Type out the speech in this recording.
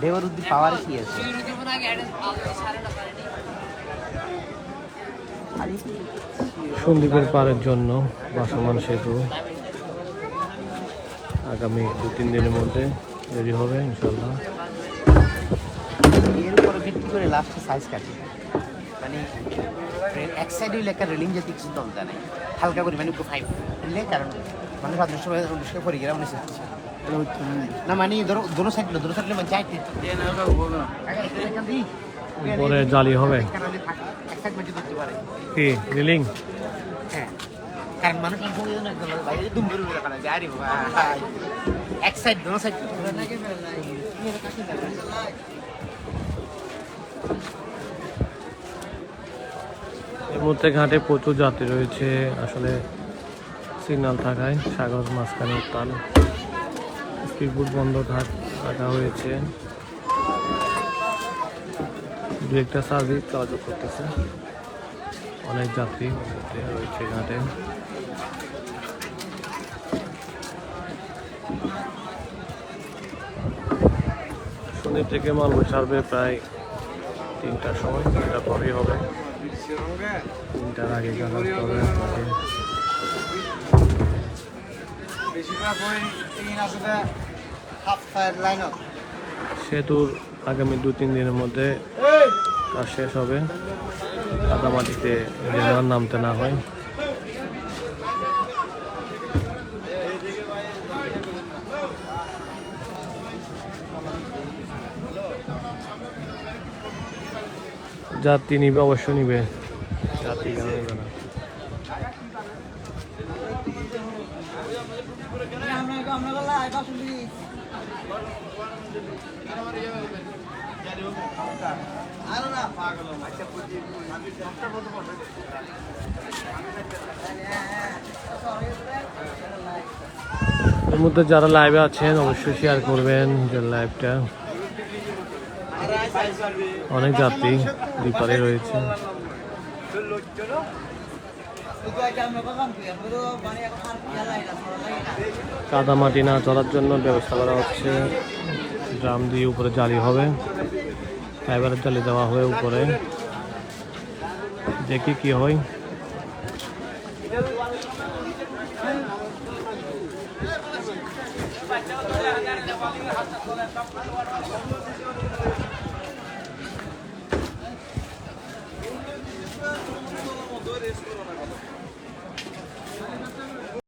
ঢেউ পাওয়ার কি আছে সন্দীপের পারের জন্য বাসমান সেতু। আগামী দু, তিন দিনের মধ্যে রেডি হবে ইনশাল্লাহ এর উপরে ভিত্তি করে লাস্টে সাইজ কাটে মানে এক সাইড একটা রেলিং যেতে কিছু দরকার নেই। হালকা করে মানে ফাইভ দিলে কারণ মানুষ আদর্শ আদর্শ করে গেলে মানে না মানে ধরো দোনো সাইড দোনো সাইড মানে চাইতে উপরে জালি হবে। পারে। কি রিলিং হ্যাঁ। কারণ মানুষ বাইরে দুম যায় আরে এক সাইড দোনো সাইড মুহূর্তে ঘাটে প্রচুর যাত্রী রয়েছে। আসলে সিগন্যাল থাকায় সাগর মাঝখানে উত্তাল। স্পিডবোট বন্ধ রাখা হয়েছে। দু একটা সার্ভিস যোগাযোগ করতেছে। অনেক যাত্রী রয়েছে ঘাটে। সন্ধ্যে থেকে মালবো ছাড়বে প্রায় তিনটার সময়। তিনটার পরেই হবে। তিনটার আগে তিন সেতুর আগামী দু, তিন দিনের মধ্যে কাজ শেষ হবে। কাদামাটিতে আর নামতে না হয়। যাত্রী নিবে অবশ্য নিবে। এর মধ্যে যারা লাইভে আছেন অবশ্যই শেয়ার করবেন যে লাইভটা অনেক যাত্রী বিপারে রয়েছে। কাদামাটি না চলার জন্য ব্যবস্থা করা হচ্ছে। ড্রাম দিয়ে উপরে জালি হবে। ফাইবারের জালি দেওয়া হবে উপরে। দেখি কি হয়। ve turuncu dolama olduğu restorana kadar.